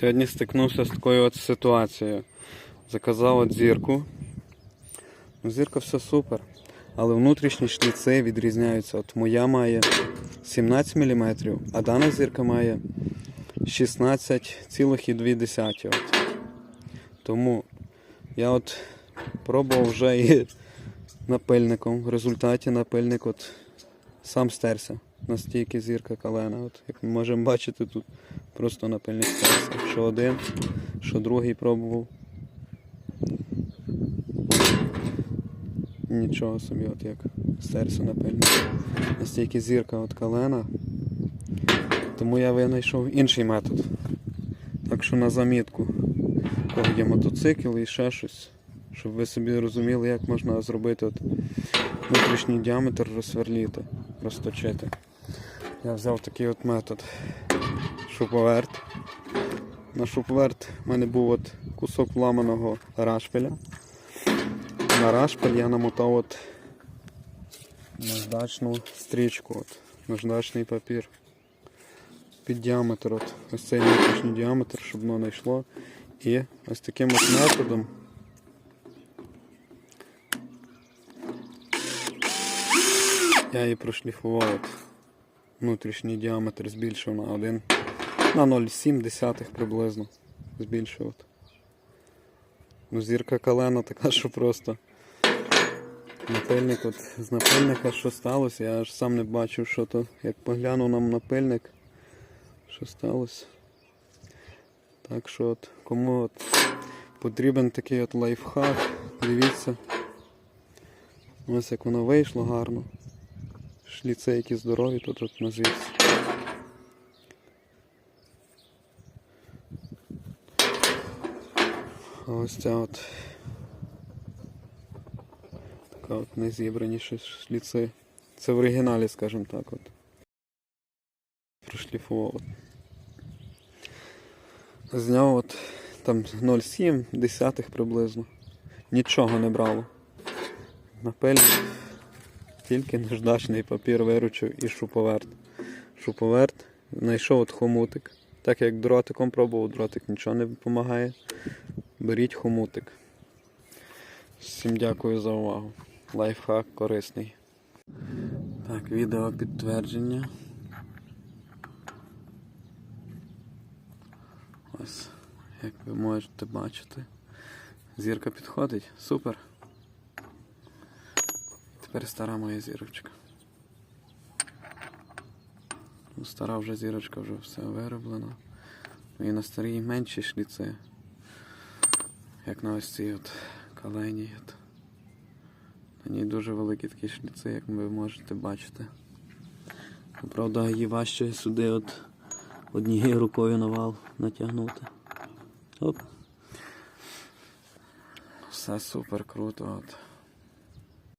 Сьогодні стикнувся з такою от ситуацією. Заказав от зірку. Ну, Зірка все супер. Але внутрішні шліци відрізняються. От моя має 17 мм, а дана зірка має 16,2. От. Тому я от пробував вже і напильником. В результаті напильник от сам стерся. Настільки зірка калена. От, як ми можемо бачити, тут просто напильник стерся. Що один, що другий пробував. Нічого собі, от як стерся напильник. Настільки зірка от калена. Тому я винайшов інший метод. Так що на замітку, кого є мотоцикл і ще щось, щоб ви собі розуміли, як можна зробити от внутрішній діаметр розсверліти, розточити. Я взяв такий от метод шуповерт. На шуповерт в мене був от кусок вламаного рашпиля. На рашпиль я намотав от наждачну стрічку, от, наждачний папір. Під діаметр, от, ось цей внутрішній діаметр, щоб воно не йшло. І ось таким от методом я її прошліфував. Внутрішній діаметр збільшив на 1 на 0,7 приблизно. Збільшив. От. Ну, зірка калена така, що просто. Напильник, от з напильника що сталося, я аж сам не бачив, що то. Як поглянув нам напильник, що сталося. Так що от, кому от потрібен такий от лайфхак, дивіться. Ось як воно вийшло гарно. Шліци які здорові тут от на звідси. А ось ця от така от незібрані ще шліци. Це в оригіналі, скажімо так от. Прошліфував. Зняв от там 0,7 десятих приблизно. Нічого не брало. Напиль тільки наждачний папір виручив і шуповерт. Шуповерт, знайшов от хомутик. Так як дротиком пробував, дротик нічого не допомагає. Беріть хомутик. Всім дякую за увагу. Лайфхак корисний. Так, відео підтвердження. Ось, як ви можете бачити. Зірка підходить. Супер. Тепер стара моя зірочка. Ну, Стара вже зірочка вже все вироблена. І на старій менші шліци. Як на ось цій от калені. От. На ній дуже великі такі шліци, як ви можете бачити. Ну, Правда, її важче сюди от однією рукою на вал натягнути. Оп. Все супер круто. От.